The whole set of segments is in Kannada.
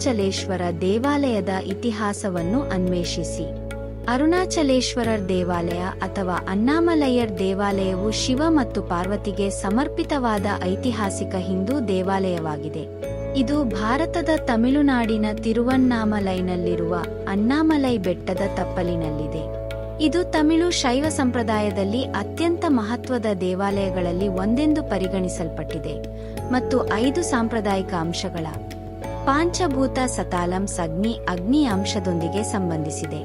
ಅರುಣಾಚಲೇಶ್ವರ ದೇವಾಲಯದ ಇತಿಹಾಸವನ್ನು ಅನ್ವೇಷಿಸಿ. ಅರುಣಾಚಲೇಶ್ವರರ್ ದೇವಾಲಯ ಅಥವಾ ಅನ್ನಾಮಲಯರ್ ದೇವಾಲಯವು ಶಿವ ಮತ್ತು ಪಾರ್ವತಿಗೆ ಸಮರ್ಪಿತವಾದ ಐತಿಹಾಸಿಕ ಹಿಂದೂ ದೇವಾಲಯವಾಗಿದೆ. ಇದು ಭಾರತದ ತಮಿಳುನಾಡಿನ ತಿರುವನ್ನಾಮಲೈನಲ್ಲಿರುವ ಅಣ್ಣಾಮಲೈ ಬೆಟ್ಟದ ತಪ್ಪಲಿನಲ್ಲಿದೆ. ಇದು ತಮಿಳು ಶೈವ ಸಂಪ್ರದಾಯದಲ್ಲಿ ಅತ್ಯಂತ ಮಹತ್ವದ ದೇವಾಲಯಗಳಲ್ಲಿ ಒಂದೆಂದು ಪರಿಗಣಿಸಲ್ಪಟ್ಟಿದೆ. ಮತ್ತು ಐದು ಸಾಂಪ್ರದಾಯಿಕ ಅಂಶಗಳ ಪಾಂಚಭೂತ ಸತಾಲಂ ಸಗ್ನಿ ಅಗ್ನಿ ಅಂಶದೊಂದಿಗೆ ಸಂಬಂಧಿಸಿದೆ.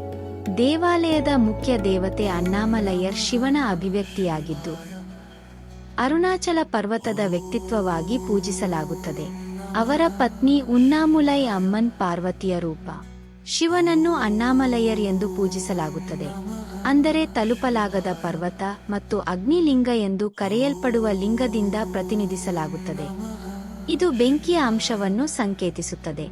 ದೇವಾಲಯದ ಮುಖ್ಯ ದೇವತೆ ಅನ್ನಾಮಲಯರ್ ಶಿವನ ಅಭಿವ್ಯಕ್ತಿಯಾಗಿದ್ದು, ಅರುಣಾಚಲ ಪರ್ವತದ ವ್ಯಕ್ತಿತ್ವವಾಗಿ ಪೂಜಿಸಲಾಗುತ್ತದೆ. ಅವರ ಪತ್ನಿ ಉನ್ನಾಮುಲೈ ಅಮ್ಮನ್ ಪಾರ್ವತಿಯ ರೂಪ. ಶಿವನನ್ನು ಅಣ್ಣಾಮಲಯ್ಯರ್ ಎಂದು ಪೂಜಿಸಲಾಗುತ್ತದೆ. ಅಂದರೆ ತಲುಪಲಾಗದ ಪರ್ವತ ಮತ್ತು ಅಗ್ನಿಲಿಂಗ ಎಂದು ಕರೆಯಲ್ಪಡುವ ಲಿಂಗದಿಂದ ಪ್ರತಿನಿಧಿಸಲಾಗುತ್ತದೆ. ಇದು ಬೆಂಕಿಯ ಅಂಶವನ್ನು ಸಂಕೇತಿಸುತ್ತದೆ.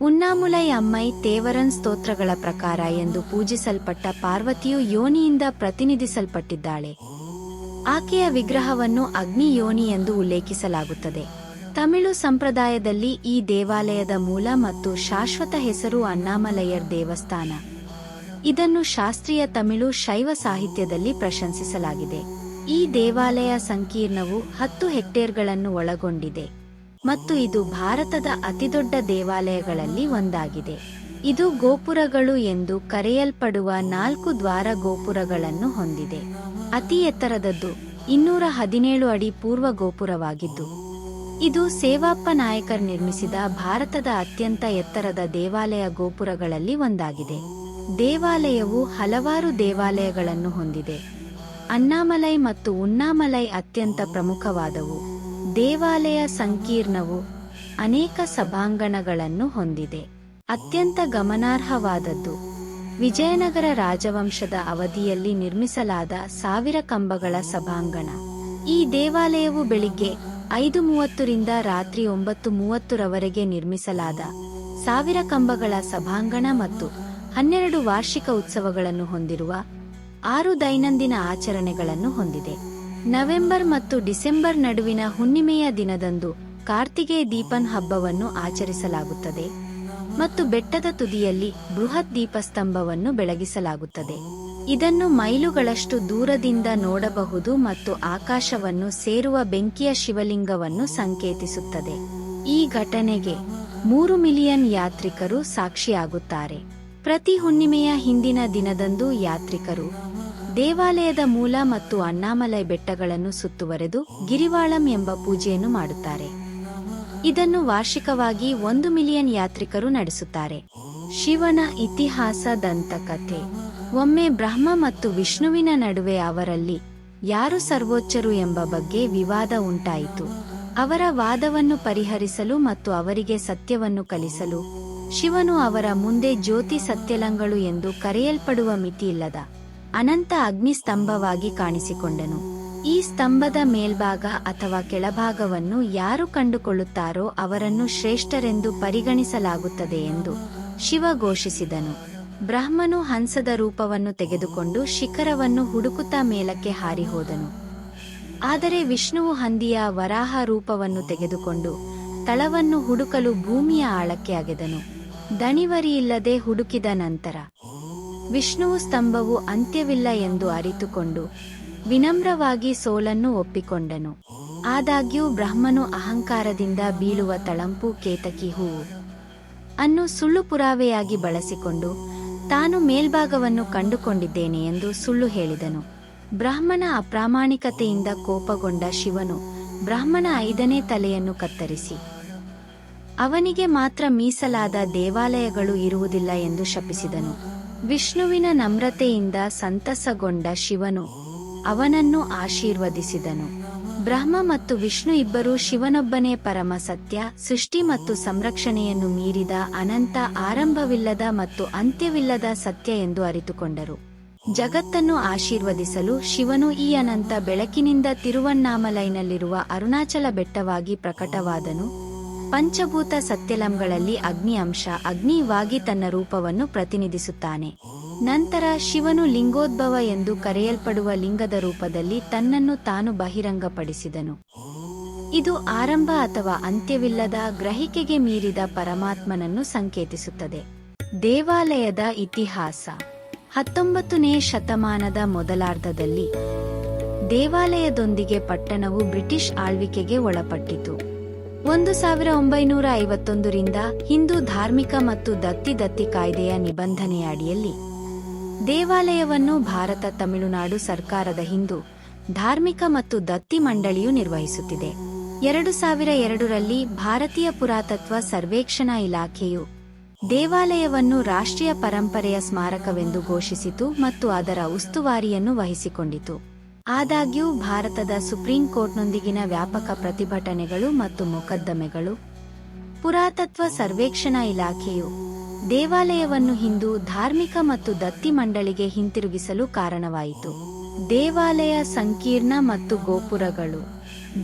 ಉನ್ನಾಮುಲೈ ಅಮ್ಮೈ ತೇವರನ್ ಸ್ತೋತ್ರಗಳ ಪ್ರಕಾರ ಎಂದು ಪೂಜಿಸಲ್ಪಟ್ಟ ಪಾರ್ವತಿಯು ಯೋನಿಯಿಂದ ಪ್ರತಿನಿಧಿಸಲ್ಪಟ್ಟಿದ್ದಾಳೆ. ಆಕೆಯ ವಿಗ್ರಹವನ್ನು ಅಗ್ನಿ ಯೋನಿ ಎಂದು ಉಲ್ಲೇಖಿಸಲಾಗುತ್ತದೆ. ತಮಿಳು ಸಂಪ್ರದಾಯದಲ್ಲಿ ಈ ದೇವಾಲಯದ ಮೂಲ ಮತ್ತು ಶಾಶ್ವತ ಹೆಸರು ಅಣ್ಣಾಮಲಯ್ಯರ್ ದೇವಸ್ಥಾನ. ಇದನ್ನು ಶಾಸ್ತ್ರೀಯ ತಮಿಳು ಶೈವ ಸಾಹಿತ್ಯದಲ್ಲಿ ಪ್ರಶಂಸಿಸಲಾಗಿದೆ. ಈ ದೇವಾಲಯ ಸಂಕೀರ್ಣವು ಹತ್ತು ಹೆಕ್ಟೇರ್ಗಳನ್ನು ಒಳಗೊಂಡಿದೆ. ಮತ್ತು ಇದು ಭಾರತದ ಅತಿದೊಡ್ಡ ದೇವಾಲಯಗಳಲ್ಲಿ ಒಂದಾಗಿದೆ. ಇದು ಗೋಪುರಗಳು ಎಂದು ಕರೆಯಲ್ಪಡುವ ನಾಲ್ಕು ದ್ವಾರ ಗೋಪುರಗಳನ್ನು ಹೊಂದಿದೆ. ಅತಿ ಎತ್ತರದದ್ದು ಇನ್ನೂರ ಹದಿನೇಳು ಅಡಿ ಪೂರ್ವ ಗೋಪುರವಾಗಿದ್ದು, ಇದು ಸೇವಾಪ್ಪ ನಾಯಕರ್ ನಿರ್ಮಿಸಿದ ಭಾರತದ ಅತ್ಯಂತ ಎತ್ತರದ ದೇವಾಲಯ ಗೋಪುರಗಳಲ್ಲಿ ಒಂದಾಗಿದೆ. ದೇವಾಲಯವು ಹಲವಾರು ದೇವಾಲಯಗಳನ್ನು ಹೊಂದಿದೆ. ಅಣ್ಣಾಮಲೈ ಮತ್ತು ಉಣ್ಣಾಮಲೈ ಅತ್ಯಂತ ಪ್ರಮುಖವಾದವು. ದೇವಾಲಯ ಸಂಕೀರ್ಣವು ಅನೇಕ ಸಭಾಂಗಣಗಳನ್ನು ಹೊಂದಿದೆ. ಅತ್ಯಂತ ಗಮನಾರ್ಹವಾದದ್ದು, ವಿಜಯನಗರ ರಾಜವಂಶದ ಅವಧಿಯಲ್ಲಿ ನಿರ್ಮಿಸಲಾದ ಸಾವಿರ ಕಂಬಗಳ ಸಭಾಂಗಣ. ಈ ದೇವಾಲಯವು ಬೆಳಿಗ್ಗೆ ಐದು ಮೂವತ್ತರಿಂದ ರಾತ್ರಿ ಒಂಬತ್ತು ಮೂವತ್ತರವರೆಗೆ ನಿರ್ಮಿಸಲಾದ ಸಾವಿರ ಕಂಬಗಳ ಸಭಾಂಗಣ ಮತ್ತು ಹನ್ನೆರಡು ವಾರ್ಷಿಕ ಉತ್ಸವಗಳನ್ನು ಹೊಂದಿರುವ ಆರು ದೈನಂದಿನ ಆಚರಣೆಗಳನ್ನು ಹೊಂದಿದೆ. ನವೆಂಬರ್ ಮತ್ತು ಡಿಸೆಂಬರ್ ನಡುವಿನ ಹುಣ್ಣಿಮೆಯ ದಿನದಂದು ಕಾರ್ತಿಗೆ ದೀಪನ್ ಹಬ್ಬವನ್ನು ಆಚರಿಸಲಾಗುತ್ತದೆ ಮತ್ತು ಬೆಟ್ಟದ ತುದಿಯಲ್ಲಿ ಬೃಹತ್ ದೀಪಸ್ತಂಭವನ್ನು ಬೆಳಗಿಸಲಾಗುತ್ತದೆ. ಇದನ್ನು ಮೈಲುಗಳಷ್ಟು ದೂರದಿಂದ ನೋಡಬಹುದು ಮತ್ತು ಆಕಾಶವನ್ನು ಸೇರುವ ಬೆಂಕಿಯ ಶಿವಲಿಂಗವನ್ನು ಸಂಕೇತಿಸುತ್ತದೆ. ಈ ಘಟನೆಗೆ ಮೂರು ಮಿಲಿಯನ್ ಯಾತ್ರಿಕರು ಸಾಕ್ಷಿಯಾಗುತ್ತಾರೆ. ಪ್ರತಿ ಹುಣ್ಣಿಮೆಯ ಹಿಂದಿನ ದಿನದಂದು ಯಾತ್ರಿಕರು ದೇವಾಲಯದ ಮೂಲ ಮತ್ತು ಅಣ್ಣಾಮಲೈ ಬೆಟ್ಟಗಳನ್ನು ಸುತ್ತುವರೆದು ಗಿರಿವಾಳಂ ಎಂಬ ಪೂಜೆಯನ್ನು ಮಾಡುತ್ತಾರೆ. ಇದನ್ನು ವಾರ್ಷಿಕವಾಗಿ ಒಂದು ಮಿಲಿಯನ್ ಯಾತ್ರಿಕರು ನಡೆಸುತ್ತಾರೆ. ಶಿವನ ಇತಿಹಾಸ ದಂತಕಥೆ ಒಮ್ಮೆ ಬ್ರಹ್ಮ ಮತ್ತು ವಿಷ್ಣುವಿನ ನಡುವೆ ಅವರಲ್ಲಿ ಯಾರು ಸರ್ವೋಚ್ಚರು ಎಂಬ ಬಗ್ಗೆ ವಿವಾದ ಉಂಟಾಯಿತು. ಅವರ ವಾದವನ್ನು ಪರಿಹರಿಸಲು ಮತ್ತು ಅವರಿಗೆ ಸತ್ಯವನ್ನು ಕಲಿಸಲು ಶಿವನು ಅವರ ಮುಂದೆ ಜ್ಯೋತಿ ಸತ್ಯಲಂಗಳು ಎಂದು ಕರೆಯಲ್ಪಡುವ ಮಿತಿಯಿಲ್ಲದ ಅನಂತ ಅಗ್ನಿ ಸ್ತಂಭವಾಗಿ ಕಾಣಿಸಿಕೊಂಡನು. ಈ ಸ್ತಂಭದ ಮೇಲ್ಭಾಗ ಅಥವಾ ಕೆಳಭಾಗವನ್ನು ಯಾರು ಕಂಡುಕೊಳ್ಳುತ್ತಾರೋ ಅವರನ್ನು ಶ್ರೇಷ್ಠರೆಂದು ಪರಿಗಣಿಸಲಾಗುತ್ತದೆ ಎಂದು ಶಿವ ಘೋಷಿಸಿದನು. ಬ್ರಹ್ಮನು ಹಂಸದ ರೂಪವನ್ನು ತೆಗೆದುಕೊಂಡು ಶಿಖರವನ್ನು ಹುಡುಕುತ್ತಾ ಮೇಲಕ್ಕೆ ಹಾರಿಹೋದನು. ಆದರೆ ವಿಷ್ಣುವು ಹಂದಿಯ ವರಾಹ ರೂಪವನ್ನು ತೆಗೆದುಕೊಂಡು ತಳವನ್ನು ಹುಡುಕಲು ಭೂಮಿಯ ಆಳಕ್ಕೆ ಅಗೆದನು. ದಣಿವರಿಯಿಲ್ಲದೆ ಹುಡುಕಿದ ನಂತರ ವಿಷ್ಣುವು ಸ್ತಂಭವು ಅಂತ್ಯವಿಲ್ಲ ಎಂದು ಅರಿತುಕೊಂಡು ವಿನಮ್ರವಾಗಿ ಸೋಲನ್ನು ಒಪ್ಪಿಕೊಂಡನು. ಆದಾಗ್ಯೂ ಬ್ರಹ್ಮನು ಅಹಂಕಾರದಿಂದ ಬೀಳುವ ತಳಂಪು ಕೇತಕಿ ಹೂವು ಅನ್ನು ಸುಳ್ಳು ಪುರಾವೆಯಾಗಿ ಬಳಸಿಕೊಂಡು ತಾನು ಮೇಲ್ಭಾಗವನ್ನು ಕಂಡುಕೊಂಡಿದ್ದೇನೆ ಎಂದು ಸುಳ್ಳು ಹೇಳಿದನು. ಬ್ರಾಹ್ಮಣ ಅಪ್ರಾಮಾಣಿಕತೆಯಿಂದ ಕೋಪಗೊಂಡ ಶಿವನು ಬ್ರಾಹ್ಮಣ ಐದನೇ ತಲೆಯನ್ನು ಕತ್ತರಿಸಿ, ಅವನಿಗೆ ಮಾತ್ರ ಮೀಸಲಾದ ದೇವಾಲಯಗಳು ಇರುವುದಿಲ್ಲ ಎಂದು ಶಪಿಸಿದನು. ವಿಷ್ಣುವಿನ ನಮ್ರತೆಯಿಂದ ಸಂತಸಗೊಂಡ ಶಿವನು ಅವನನ್ನು ಆಶೀರ್ವದಿಸಿದನು. ಬ್ರಹ್ಮ ಮತ್ತು ವಿಷ್ಣು ಇಬ್ಬರೂ ಶಿವನೊಬ್ಬನೇ ಪರಮ ಸತ್ಯ, ಸೃಷ್ಟಿ ಮತ್ತು ಸಂರಕ್ಷಣೆಯನ್ನು ಮೀರಿದ ಅನಂತ, ಆರಂಭವಿಲ್ಲದ ಮತ್ತು ಅಂತ್ಯವಿಲ್ಲದ ಸತ್ಯ ಎಂದು ಅರಿತುಕೊಂಡರು. ಜಗತ್ತನ್ನು ಆಶೀರ್ವದಿಸಲು ಶಿವನು ಈ ಅನಂತ ಬೆಳಕಿನಿಂದ ತಿರುವಣ್ಣಾಮಲೈನಲ್ಲಿರುವ ಅರುಣಾಚಲ ಬೆಟ್ಟವಾಗಿ ಪ್ರಕಟವಾದನು. ಪಂಚಭೂತ ಸತ್ಯಲಂಗಳಲ್ಲಿ ಅಗ್ನಿ ಅಂಶ ಅಗ್ನಿವಾಗಿ ತನ್ನ ರೂಪವನ್ನು ಪ್ರತಿನಿಧಿಸುತ್ತಾನೆ. ನಂತರ ಶಿವನು ಲಿಂಗೋದ್ಭವ ಎಂದು ಕರೆಯಲ್ಪಡುವ ಲಿಂಗದ ರೂಪದಲ್ಲಿ ತನ್ನನ್ನು ತಾನು ಬಹಿರಂಗಪಡಿಸಿದನು. ಇದು ಆರಂಭ ಅಥವಾ ಅಂತ್ಯವಿಲ್ಲದ ಗ್ರಹಿಕೆಗೆ ಮೀರಿದ ಪರಮಾತ್ಮನನ್ನು ಸಂಕೇತಿಸುತ್ತದೆ. ದೇವಾಲಯದ ಇತಿಹಾಸ. ಹತ್ತೊಂಬತ್ತನೇ ಶತಮಾನದ ಮೊದಲಾರ್ಧದಲ್ಲಿ ದೇವಾಲಯದೊಂದಿಗೆ ಪಟ್ಟಣವು ಬ್ರಿಟಿಷ್ ಆಳ್ವಿಕೆಗೆ ಒಳಪಟ್ಟಿತು. ಒಂದು ಸಾವಿರ ಒಂಬೈನೂರ ಐವತ್ತೊಂದರಿಂದ ಹಿಂದೂ ಧಾರ್ಮಿಕ ಮತ್ತು ದತ್ತಿ ದತ್ತಿ ಕಾಯ್ದೆಯ ನಿಬಂಧನೆಯ ಅಡಿಯಲ್ಲಿ ದೇವಾಲಯವನ್ನು ಭಾರತ, ತಮಿಳುನಾಡು ಸರ್ಕಾರದ ಹಿಂದೂ ಧಾರ್ಮಿಕ ಮತ್ತು ದತ್ತಿ ಮಂಡಳಿಯು ನಿರ್ವಹಿಸುತ್ತಿದೆ. ಎರಡು ಸಾವಿರ ಎರಡರಲ್ಲಿ ಭಾರತೀಯ ಪುರಾತತ್ವ ಸರ್ವೇಕ್ಷಣಾ ಇಲಾಖೆಯು ದೇವಾಲಯವನ್ನು ರಾಷ್ಟ್ರೀಯ ಪರಂಪರೆಯ ಸ್ಮಾರಕವೆಂದು ಘೋಷಿಸಿತು ಮತ್ತು ಅದರ ಉಸ್ತುವಾರಿಯನ್ನು ವಹಿಸಿಕೊಂಡಿತು. ಆದಾಗ್ಯೂ ಭಾರತದ ಸುಪ್ರೀಂ ಕೋರ್ಟ್ನೊಂದಿಗಿನ ವ್ಯಾಪಕ ಪ್ರತಿಭಟನೆಗಳು ಮತ್ತು ಮೊಕದ್ದಮೆಗಳು, ಪುರಾತತ್ವ ಸರ್ವೇಕ್ಷಣಾ ಇಲಾಖೆಯು ದೇವಾಲಯವನ್ನು ಹಿಂದೂ ಧಾರ್ಮಿಕ ಮತ್ತು ದತ್ತಿ ಮಂಡಳಿಗೆ ಹಿಂತಿರುಗಿಸಲು ಕಾರಣವಾಯಿತು. ದೇವಾಲಯ ಸಂಕೀರ್ಣ ಮತ್ತು ಗೋಪುರಗಳು.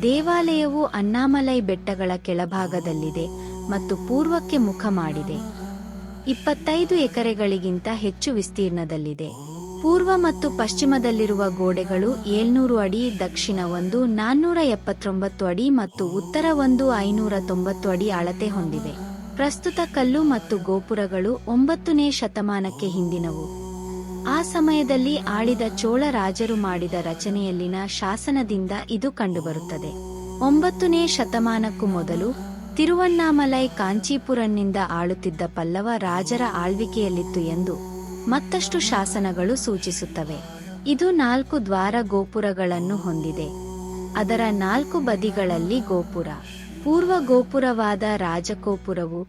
ದೇವಾಲಯವು ಅಣ್ಣಾಮಲೈ ಬೆಟ್ಟಗಳ ಕೆಳಭಾಗದಲ್ಲಿದೆ ಮತ್ತು ಪೂರ್ವಕ್ಕೆ ಮುಖ ಮಾಡಿದೆ. ಇಪ್ಪತ್ತೈದು ಎಕರೆಗಳಿಗಿಂತ ಹೆಚ್ಚು ವಿಸ್ತೀರ್ಣದಲ್ಲಿದೆ. ಪೂರ್ವ ಮತ್ತು ಪಶ್ಚಿಮದಲ್ಲಿರುವ ಗೋಡೆಗಳು ಏಳ್ನೂರು ಅಡಿ, ದಕ್ಷಿಣ ಒಂದು, ನಾನ್ನೂರ ಎಪ್ಪತ್ತೊಂಬತ್ತು ಅಡಿ ಮತ್ತು ಉತ್ತರ ಒಂದು, ಐನೂರ ತೊಂಬತ್ತು ಅಡಿ ಅಳತೆ ಹೊಂದಿವೆ. ಪ್ರಸ್ತುತ ಕಲ್ಲು ಮತ್ತು ಗೋಪುರಗಳು ಒಂಬತ್ತನೇ ಶತಮಾನಕ್ಕೆ ಹಿಂದಿನವು. ಆ ಸಮಯದಲ್ಲಿ ಆಳಿದ ಚೋಳ ರಾಜರು ಮಾಡಿದ ರಚನೆಯಲ್ಲಿನ ಶಾಸನದಿಂದ ಇದು ಕಂಡುಬರುತ್ತದೆ. ಒಂಬತ್ತನೇ ಶತಮಾನಕ್ಕೂ ಮೊದಲು ತಿರುವಣ್ಣಾಮಲೈ ಕಾಂಚೀಪುರನ್ನಿಂದ ಆಳುತ್ತಿದ್ದ ಪಲ್ಲವ ರಾಜರ ಆಳ್ವಿಕೆಯಲ್ಲಿತ್ತು ಎಂದು ಮತ್ತಷ್ಟು ಶಾಸನಗಳು ಸೂಚಿಸುತ್ತವೆ. ಇದು ನಾಲ್ಕು ದ್ವಾರ ಗೋಪುರಗಳನ್ನು ಹೊಂದಿದೆ. ಅದರ ನಾಲ್ಕು ಬದಿಗಳಲ್ಲಿ ಗೋಪುರ. ಪೂರ್ವ ಗೋಪುರವಾದ ರಾಜಕೋಪುರವು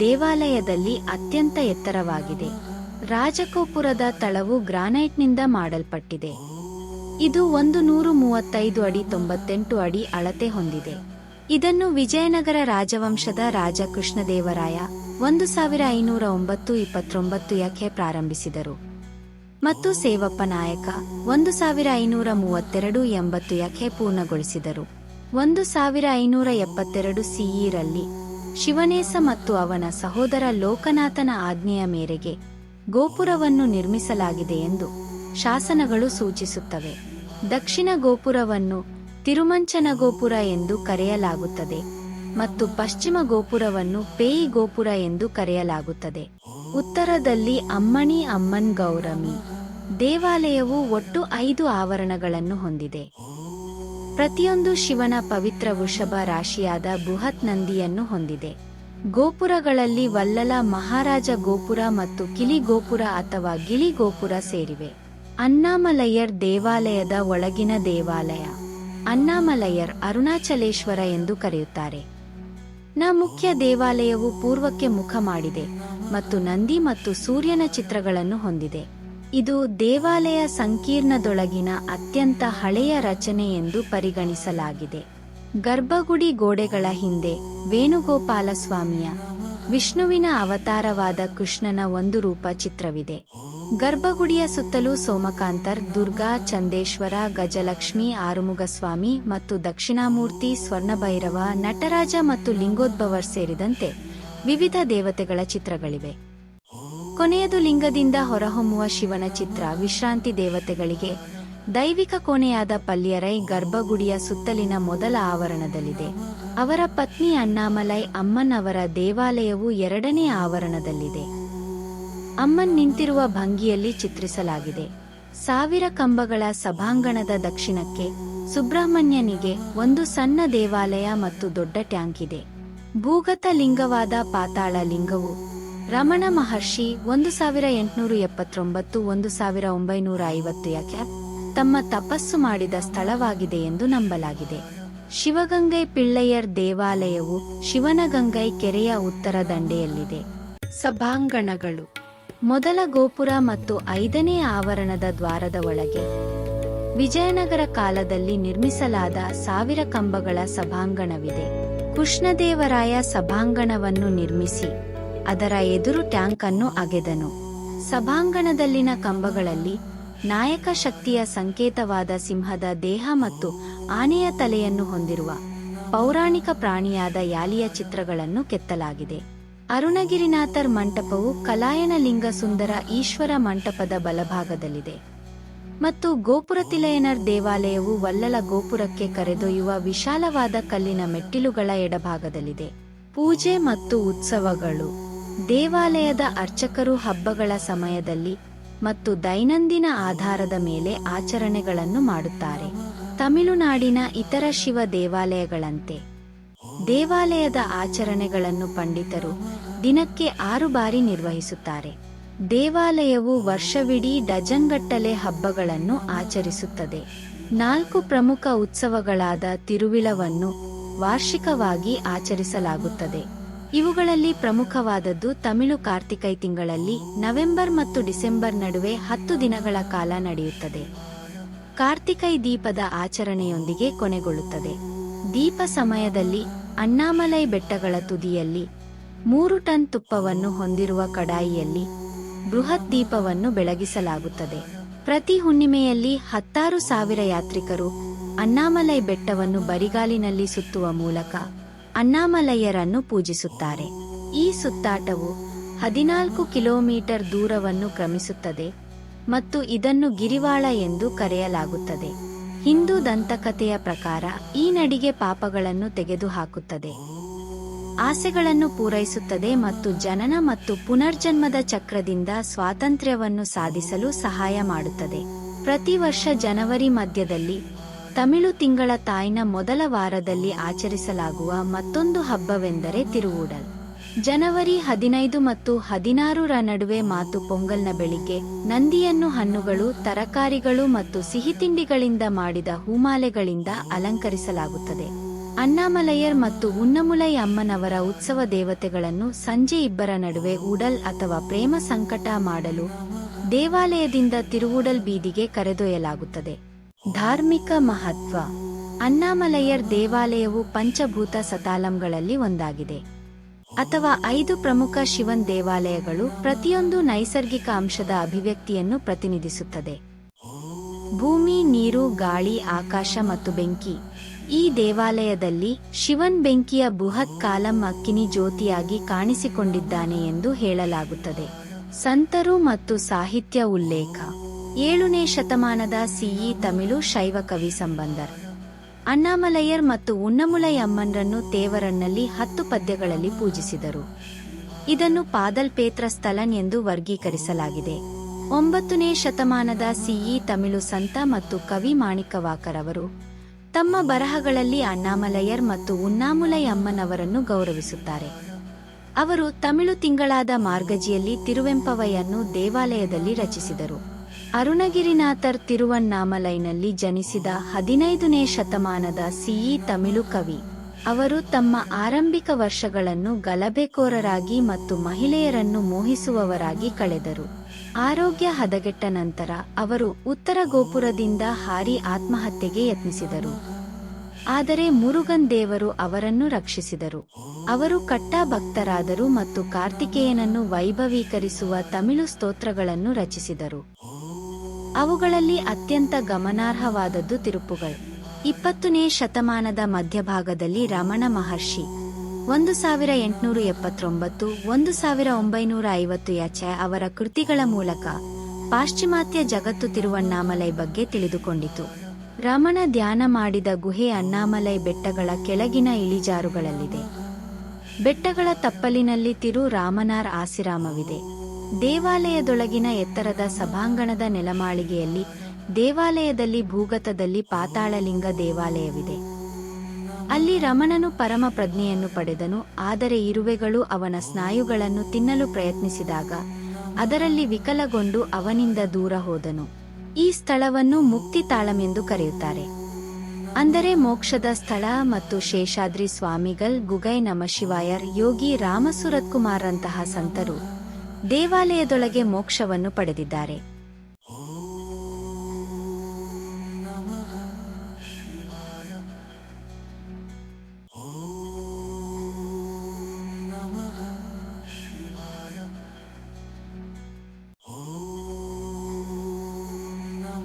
ದೇವಾಲಯದಲ್ಲಿ ಅತ್ಯಂತ ಎತ್ತರವಾಗಿದೆ. ರಾಜಕೋಪುರದ ತಳವು ಗ್ರಾನೈಟ್ನಿಂದ ಮಾಡಲ್ಪಟ್ಟಿದೆ. ಇದು ಒಂದು ನೂರು ಮೂವತ್ತೈದು ಅಡಿ ತೊಂಬತ್ತೆಂಟು ಅಡಿ ಅಳತೆ ಹೊಂದಿದೆ. ಇದನ್ನು ವಿಜಯನಗರ ರಾಜವಂಶದ ರಾಜ ಕೃಷ್ಣದೇವರಾಯ ಒಂದು ಸಾವಿರ ಐನೂರ ಒಂಬತ್ತು ಇಪ್ಪತ್ತೊಂಬತ್ತು ಯಕ್ಕೆ ಪ್ರಾರಂಭಿಸಿದರು. ಮತ್ತು ಸೇವಪ್ಪ ನಾಯಕ ಒಂದು ಸಾವಿರ ಐನೂರ ಮೂವತ್ತೆರಡು ಎಂಬತ್ತು ಯಕ್ಕೆ ಪೂರ್ಣಗೊಳಿಸಿದರು. ಒಂದು ಸಾವಿರ ಐನೂರ ಎಪ್ಪತ್ತೆರಡು ಸಿಇರಲ್ಲಿ ಶಿವನೇಸ ಮತ್ತು ಅವನ ಸಹೋದರ ಲೋಕನಾಥನ ಆಜ್ಞೆಯ ಮೇರೆಗೆ ಗೋಪುರವನ್ನು ನಿರ್ಮಿಸಲಾಗಿದೆ ಎಂದು ಶಾಸನಗಳು ಸೂಚಿಸುತ್ತವೆ. ದಕ್ಷಿಣ ಗೋಪುರವನ್ನು ತಿರುಮಂಚನ ಗೋಪುರ ಎಂದು ಕರೆಯಲಾಗುತ್ತದೆ ಮತ್ತು ಪಶ್ಚಿಮ ಗೋಪುರವನ್ನು ಪೇಯಿ ಗೋಪುರ ಎಂದು ಕರೆಯಲಾಗುತ್ತದೆ. ಉತ್ತರದಲ್ಲಿ ಅಮ್ಮಣಿ ಅಮ್ಮನ್ ಗೌರಮಿ. ದೇವಾಲಯವು ಒಟ್ಟು ಐದು ಆವರಣಗಳನ್ನು ಹೊಂದಿದೆ. ಪ್ರತಿಯೊಂದು ಶಿವನ ಪವಿತ್ರ ವೃಷಭ ರಾಶಿಯಾದ ಬೃಹತ್ ನಂದಿಯನ್ನು ಹೊಂದಿದೆ. ಗೋಪುರಗಳಲ್ಲಿ ವಲ್ಲಲ ಮಹಾರಾಜ ಗೋಪುರ ಮತ್ತು ಕಿಲಿ ಗೋಪುರ ಅಥವಾ ಗಿಳಿ ಗೋಪುರ ಸೇರಿವೆ. ಅನ್ನಾಮಲಯರ್ ದೇವಾಲಯದ ಒಳಗಿನ ದೇವಾಲಯ. ಅಣ್ಣಾಮಲಯ್ಯರ್ ಅರುಣಾಚಲೇಶ್ವರ ಎಂದು ಕರೆಯುತ್ತಾರೆ. ನ ಮುಖ್ಯ ದೇವಾಲಯವು ಪೂರ್ವಕ್ಕೆ ಮುಖ ಮಾಡಿದೆ ಮತ್ತು ನಂದಿ ಮತ್ತು ಸೂರ್ಯನ ಚಿತ್ರಗಳನ್ನು ಹೊಂದಿದೆ. ಇದು ದೇವಾಲಯ ಸಂಕೀರ್ಣದೊಳಗಿನ ಅತ್ಯಂತ ಹಳೆಯ ರಚನೆ ಎಂದು ಪರಿಗಣಿಸಲಾಗಿದೆ. ಗರ್ಭಗುಡಿ ಗೋಡೆಗಳ ಹಿಂದೆ ವೇಣುಗೋಪಾಲ ಸ್ವಾಮಿಯ ವಿಷ್ಣುವಿನ ಅವತಾರವಾದ ಕೃಷ್ಣನ ಒಂದು ರೂಪ ಚಿತ್ರವಿದೆ. ಗರ್ಭಗುಡಿಯ ಸುತ್ತಲೂ ಸೋಮಕಾಂತರ್, ದುರ್ಗಾ, ಚಂದೇಶ್ವರ, ಗಜಲಕ್ಷ್ಮಿ, ಆರುಮುಗಸ್ವಾಮಿ ಮತ್ತು ದಕ್ಷಿಣಾಮೂರ್ತಿ ಸ್ವರ್ಣಭೈರವ, ನಟರಾಜ ಮತ್ತು ಲಿಂಗೋದ್ಭವರ್ ಸೇರಿದಂತೆ ವಿವಿಧ ದೇವತೆಗಳ ಚಿತ್ರಗಳಿವೆ. ಕೊನೆಯದು ಲಿಂಗದಿಂದ ಹೊರಹೊಮ್ಮುವ ಶಿವನ ಚಿತ್ರ ವಿಶ್ರಾಂತಿ ದೇವತೆಗಳಿಗೆ ದೈವಿಕ ಕೋಣೆಯಾದ ಪಲ್ಯರೈ ಗರ್ಭಗುಡಿಯ ಸುತ್ತಲಿನ ಮೊದಲ ಆವರಣದಲ್ಲಿದೆ. ಅವರ ಪತ್ನಿ ಅಣ್ಣಾಮಲೈ ಅಮ್ಮನವರ ದೇವಾಲಯವು ಎರಡನೇ ಆವರಣದಲ್ಲಿದೆ. ಅಮ್ಮನ್ ನಿಂತಿರುವ ಭಂಗಿಯಲ್ಲಿ ಚಿತ್ರಿಸಲಾಗಿದೆ. ಸಾವಿರ ಕಂಬಗಳ ಸಭಾಂಗಣದ ದಕ್ಷಿಣಕ್ಕೆ ಸುಬ್ರಹ್ಮಣ್ಯನಿಗೆ ಒಂದು ಸಣ್ಣ ದೇವಾಲಯ ಮತ್ತು ದೊಡ್ಡ ಟ್ಯಾಂಕ್ ಇದೆ. ಭೂಗತ ಲಿಂಗವಾದ ಪಾತಾಳ ಲಿಂಗವು ರಮಣ ಮಹರ್ಷಿ ಒಂದು ಸಾವಿರ ಎಂಟುನೂರ ಎಪ್ಪತ್ತೊಂಬತ್ತು ಒಂದು ಸಾವಿರ ಒಂಬೈನೂರ ಐವತ್ತು ಯಾಕೆ ತಮ್ಮ ತಪಸ್ಸು ಮಾಡಿದ ಸ್ಥಳವಾಗಿದೆ ಎಂದು ನಂಬಲಾಗಿದೆ. ಶಿವಗಂಗೈ ಪಿಳ್ಳೆಯರ್ ದೇವಾಲಯವು ಶಿವನಗಂಗೈ ಕೆರೆಯ ಉತ್ತರ ದಂಡೆಯಲ್ಲಿದೆ. ಸಭಾಂಗಣಗಳು ಮೊದಲ ಗೋಪುರ ಮತ್ತು ಐದನೇ ಆವರಣದ ದ್ವಾರದ ಒಳಗೆ. ವಿಜಯನಗರ ಕಾಲದಲ್ಲಿ ನಿರ್ಮಿಸಲಾದ ಸಾವಿರ ಕಂಬಗಳ ಸಭಾಂಗಣವಿದೆ. ಕೃಷ್ಣದೇವರಾಯ ಸಭಾಂಗಣವನ್ನು ನಿರ್ಮಿಸಿ, ಅದರ ಎದುರು ಟ್ಯಾಂಕ್ ಅನ್ನು ಅಗೆದನು. ಸಭಾಂಗಣದಲ್ಲಿನ ಕಂಬಗಳಲ್ಲಿ ನಾಯಕ ಶಕ್ತಿಯ ಸಂಕೇತವಾದ ಸಿಂಹದ ದೇಹ ಮತ್ತು ಆನೆಯ ತಲೆಯನ್ನು ಹೊಂದಿರುವ ಪೌರಾಣಿಕ ಪ್ರಾಣಿಯಾದ ಯಾಲಿಯ ಚಿತ್ರಗಳನ್ನು ಕೆತ್ತಲಾಗಿದೆ. ಅರುಣಗಿರಿನಾಥರ್ ಮಂಟಪವು ಕಲಾಯನಲಿಂಗ ಸುಂದರ ಈಶ್ವರ ಮಂಟಪದ ಬಲಭಾಗದಲ್ಲಿದೆ. ಮತ್ತು ಗೋಪುರ ತಿಲಯನರ್ ದೇವಾಲಯವು ವಲ್ಲಲ ಗೋಪುರಕ್ಕೆ ಕರೆದೊಯ್ಯುವ ವಿಶಾಲವಾದ ಕಲ್ಲಿನ ಮೆಟ್ಟಿಲುಗಳ ಎಡಭಾಗದಲ್ಲಿದೆ. ಪೂಜೆ ಮತ್ತು ಉತ್ಸವಗಳು. ದೇವಾಲಯದ ಅರ್ಚಕರು ಹಬ್ಬಗಳ ಸಮಯದಲ್ಲಿ ಮತ್ತು ದೈನಂದಿನ ಆಧಾರದ ಮೇಲೆ ಆಚರಣೆಗಳನ್ನು ಮಾಡುತ್ತಾರೆ. ತಮಿಳುನಾಡಿನ ಇತರ ಶಿವ ದೇವಾಲಯಗಳಂತೆ. ದೇವಾಲಯದ ಆಚರಣೆಗಳನ್ನು ಪಂಡಿತರು ದಿನಕ್ಕೆ ಆರು ಬಾರಿ ನಿರ್ವಹಿಸುತ್ತಾರೆ. ದೇವಾಲಯವು ವರ್ಷವಿಡೀ ಡಜನ್ಗಟ್ಟಲೆ ಹಬ್ಬಗಳನ್ನು ಆಚರಿಸುತ್ತದೆ. ನಾಲ್ಕು ಪ್ರಮುಖ ಉತ್ಸವಗಳಾದ ತಿರುವಿಳವನ್ನು ವಾರ್ಷಿಕವಾಗಿ ಆಚರಿಸಲಾಗುತ್ತದೆ. ಇವುಗಳಲ್ಲಿ ಪ್ರಮುಖವಾದದ್ದು ತಮಿಳು ಕಾರ್ತಿಕೈ ತಿಂಗಳಲ್ಲಿ ನವೆಂಬರ್ ಮತ್ತು ಡಿಸೆಂಬರ್ ನಡುವೆ ಹತ್ತು ದಿನಗಳ ಕಾಲ ನಡೆಯುತ್ತದೆ. ಕಾರ್ತಿಕೈ ದೀಪದ ಆಚರಣೆಯೊಂದಿಗೆ ಕೊನೆಗೊಳ್ಳುತ್ತದೆ. ದೀಪ ಸಮಯದಲ್ಲಿ ಅಣ್ಣಾಮಲೈ ಬೆಟ್ಟಗಳ ತುದಿಯಲ್ಲಿ ಮೂರು ಟನ್ ತುಪ್ಪವನ್ನು ಹೊಂದಿರುವ ಕಡಾಯಿಯಲ್ಲಿ ಬೃಹತ್ ದೀಪವನ್ನು ಬೆಳಗಿಸಲಾಗುತ್ತದೆ. ಪ್ರತಿ ಹುಣ್ಣಿಮೆಯಲ್ಲಿ ಹತ್ತಾರು ಸಾವಿರ ಯಾತ್ರಿಕರು ಅಣ್ಣಾಮಲೈ ಬೆಟ್ಟವನ್ನು ಬರಿಗಾಲಿನಲ್ಲಿ ಸುತ್ತುವ ಮೂಲಕ ಅಣ್ಣಾಮಲಯ್ಯರನ್ನು ಪೂಜಿಸುತ್ತಾರೆ. ಈ ಸುತ್ತಾಟವು ಹದಿನಾಲ್ಕು ಕಿಲೋಮೀಟರ್ ದೂರವನ್ನು ಕ್ರಮಿಸುತ್ತದೆ ಮತ್ತು ಇದನ್ನು ಗಿರಿವಾಳ ಎಂದು ಕರೆಯಲಾಗುತ್ತದೆ. ಹಿಂದೂ ದಂತಕಥೆಯ ಪ್ರಕಾರ ಈ ನಡಿಗೆ ಪಾಪಗಳನ್ನು ತೆಗೆದುಹಾಕುತ್ತದೆ. ಆಸೆಗಳನ್ನು ಪೂರೈಸುತ್ತದೆ ಮತ್ತು ಜನನ ಮತ್ತು ಪುನರ್ಜನ್ಮದ ಚಕ್ರದಿಂದ ಸ್ವಾತಂತ್ರ್ಯವನ್ನು ಸಾಧಿಸಲು ಸಹಾಯ ಮಾಡುತ್ತದೆ. ಪ್ರತಿ ವರ್ಷ ಜನವರಿ ಮಧ್ಯದಲ್ಲಿ ತಮಿಳು ತಿಂಗಳ ತಾಯಿನ ಮೊದಲ ವಾರದಲ್ಲಿ ಆಚರಿಸಲಾಗುವ ಮತ್ತೊಂದು ಹಬ್ಬವೆಂದರೆ ತಿರುವೂಡಲ್. ಜನವರಿ ಹದಿನೈದು ಮತ್ತು ಹದಿನಾರರ ನಡುವೆ ಮಾತು ಪೊಂಗಲ್ನ ಬೆಳಿಗ್ಗೆ ನಂದಿಯನ್ನು ಹಣ್ಣುಗಳು, ತರಕಾರಿಗಳು ಮತ್ತು ಸಿಹಿತಿಂಡಿಗಳಿಂದ ಮಾಡಿದ ಹೂಮಾಲೆಗಳಿಂದ ಅಲಂಕರಿಸಲಾಗುತ್ತದೆ. ಅಣ್ಣಾಮಲಯ್ಯರ್ ಮತ್ತು ಉನ್ನಮುಲೈ ಅಮ್ಮನವರ ಉತ್ಸವ ದೇವತೆಗಳನ್ನು ಸಂಜೆ ಇಬ್ಬರ ನಡುವೆ ಉಡಲ್ ಅಥವಾ ಪ್ರೇಮ ಸಂಕಟ ಮಾಡಲು ದೇವಾಲಯದಿಂದ ತಿರುವುಡಲ್ ಬೀದಿಗೆ ಕರೆದೊಯ್ಯಲಾಗುತ್ತದೆ. ಧಾರ್ಮಿಕ ಮಹತ್ವ. ಅಣ್ಣಾಮಲಯ್ಯರ್ ದೇವಾಲಯವು ಪಂಚಭೂತ ಸತಾಲಂಗಳಲ್ಲಿ ಒಂದಾಗಿದೆ. ಅಥವಾ ಐದು ಪ್ರಮುಖ ಶಿವನ್ ದೇವಾಲಯಗಳು ಪ್ರತಿಯೊಂದು ನೈಸರ್ಗಿಕ ಅಂಶದ ಅಭಿವ್ಯಕ್ತಿಯನ್ನು ಪ್ರತಿನಿಧಿಸುತ್ತದೆ. ಭೂಮಿ, ನೀರು, ಗಾಳಿ, ಆಕಾಶ ಮತ್ತು ಬೆಂಕಿ. ಈ ದೇವಾಲಯದಲ್ಲಿ ಶಿವನ್ ಬೆಂಕಿಯ ಬೃಹತ್ ಕಾಲಂ ಅಕ್ಕಿನಿ ಜ್ಯೋತಿಯಾಗಿ ಕಾಣಿಸಿಕೊಂಡಿದ್ದಾನೆ ಎಂದು ಹೇಳಲಾಗುತ್ತದೆ. ಸಂತರು ಮತ್ತು ಸಾಹಿತ್ಯ ಉಲ್ಲೇಖ. ಏಳನೇ ಶತಮಾನದ ಸಿಇ ತಮಿಳು ಶೈವ ಕವಿ ಸಂಬಂಧರ್. ಅಣ್ಣಾಮಲಯ್ಯರ್ ಮತ್ತು ಉನ್ನಮುಲೈ ಅಮ್ಮನರನ್ನು ತೇವರನ್ನಲ್ಲಿ ಹತ್ತು ಪದ್ಯಗಳಲ್ಲಿ ಪೂಜಿಸಿದರು. ಇದನ್ನು ಪಾದಲ್ಪೇತ್ರ ಸ್ಥಳನ್ ಎಂದು ವರ್ಗೀಕರಿಸಲಾಗಿದೆ. ಒಂಬತ್ತನೇ ಶತಮಾನದ ಸಿಇ ತಮಿಳು ಸಂತ ಮತ್ತು ಕವಿ ಮಾಣಿಕವಾಕರ್ ಅವರು ತಮ್ಮ ಬರಹಗಳಲ್ಲಿ ಅಣ್ಣಾಮಲಯ್ಯರ್ ಮತ್ತು ಉನ್ನಾಮುಲೈ ಅಮ್ಮನವರನ್ನು ಗೌರವಿಸುತ್ತಾರೆ. ಅವರು ತಮಿಳು ತಿಂಗಳಾದ ಮಾರ್ಗಜಿಯಲ್ಲಿ ತಿರುವೆಂಪವಯ್ಯನ್ನು ದೇವಾಲಯದಲ್ಲಿ ರಚಿಸಿದರು. ಅರುಣಗಿರಿನಾಥರ್ ತಿರುವನ್ನಾಮಲೈನಲ್ಲಿ ಜನಿಸಿದ ಹದಿನೈದನೇ ಶತಮಾನದ ಸಿಇ ತಮಿಳು ಕವಿ. ಅವರು ತಮ್ಮ ಆರಂಭಿಕ ವರ್ಷಗಳನ್ನು ಗಲಭೆಕೋರರಾಗಿ ಮತ್ತು ಮಹಿಳೆಯರನ್ನು ಮೋಹಿಸುವವರಾಗಿ ಕಳೆದರು. ಆರೋಗ್ಯ ಹದಗೆಟ್ಟ ನಂತರ ಅವರು ಉತ್ತರ ಗೋಪುರದಿಂದ ಹಾರಿ ಆತ್ಮಹತ್ಯೆಗೆ ಯತ್ನಿಸಿದರು. ಆದರೆ ಮುರುಗನ್ ದೇವರು ಅವರನ್ನು ರಕ್ಷಿಸಿದರು. ಅವರು ಕಟ್ಟಾ ಭಕ್ತರಾದರು ಮತ್ತು ಕಾರ್ತಿಕೇಯನನ್ನು ವೈಭವೀಕರಿಸುವ ತಮಿಳು ಸ್ತೋತ್ರಗಳನ್ನು ರಚಿಸಿದರು. ಅವುಗಳಲ್ಲಿ ಅತ್ಯಂತ ಗಮನಾರ್ಹವಾದದ್ದು ತಿರುಪುಗಳು. ಇಪ್ಪತ್ತನೇ ಶತಮಾನದ ಮಧ್ಯಭಾಗದಲ್ಲಿ ರಮಣ ಮಹರ್ಷಿ. ಒಂದು ಸಾವಿರ ಎಂಟುನೂರ ಎಪ್ಪತ್ತೊಂಬತ್ತು, ಒಂದು ಸಾವಿರ ಒಂಬೈನೂರ ಐವತ್ತು ಯಾಚೆ ಅವರ ಕೃತಿಗಳ ಮೂಲಕ ಪಾಶ್ಚಿಮಾತ್ಯ ಜಗತ್ತು ತಿರುವಣ್ಣಾಮಲೈ ಬಗ್ಗೆ ತಿಳಿದುಕೊಂಡಿತು. ರಮಣ ಧ್ಯಾನ ಮಾಡಿದ ಗುಹೆ ಅಣ್ಣಾಮಲೈ ಬೆಟ್ಟಗಳ ಕೆಳಗಿನ ಇಳಿಜಾರುಗಳಲ್ಲಿದೆ. ಬೆಟ್ಟಗಳ ತಪ್ಪಲಿನಲ್ಲಿ ತಿರು ರಾಮನಾರ್ ಆಸಿರಾಮವಿದೆ. ದೇವಾಲಯದೊಳಗಿನ ಎತ್ತರದ ಸಭಾಂಗಣದ ನೆಲಮಾಳಿಗೆಯಲ್ಲಿ ದೇವಾಲಯದಲ್ಲಿ ಭೂಗತದಲ್ಲಿ ಪಾತಾಳಲಿಂಗ ದೇವಾಲಯವಿದೆ. ಅಲ್ಲಿ ರಮಣನು ಪರಮ ಪ್ರಜ್ಞೆಯನ್ನು ಪಡೆದನು, ಆದರೆ ಇರುವೆಗಳು ಅವನ ಸ್ನಾಯುಗಳನ್ನು ತಿನ್ನಲು ಪ್ರಯತ್ನಿಸಿದಾಗ ಅದರಲ್ಲಿ ವಿಕಲಗೊಂಡು ಅವನಿಂದ ದೂರ ಹೋದನು. ಈ ಸ್ಥಳವನ್ನು ಮುಕ್ತಿ ತಾಳಮೆಂದು ಕರೆಯುತ್ತಾರೆ. ಅಂದರೆ ಮೋಕ್ಷದ ಸ್ಥಳ ಮತ್ತು ಶೇಷಾದ್ರಿ ಸ್ವಾಮಿಗಲ್ ಗುಗೈ ನಮಶಿವಾಯರ್ ಯೋಗಿ ರಾಮಸುರತ್ಕುಮಾರ್ರಂತಹ ಸಂತರು. ದೇವಾಲಯದೊಳಗೆ ಮೋಕ್ಷವನ್ನು ಪಡೆದಿದ್ದಾರೆ.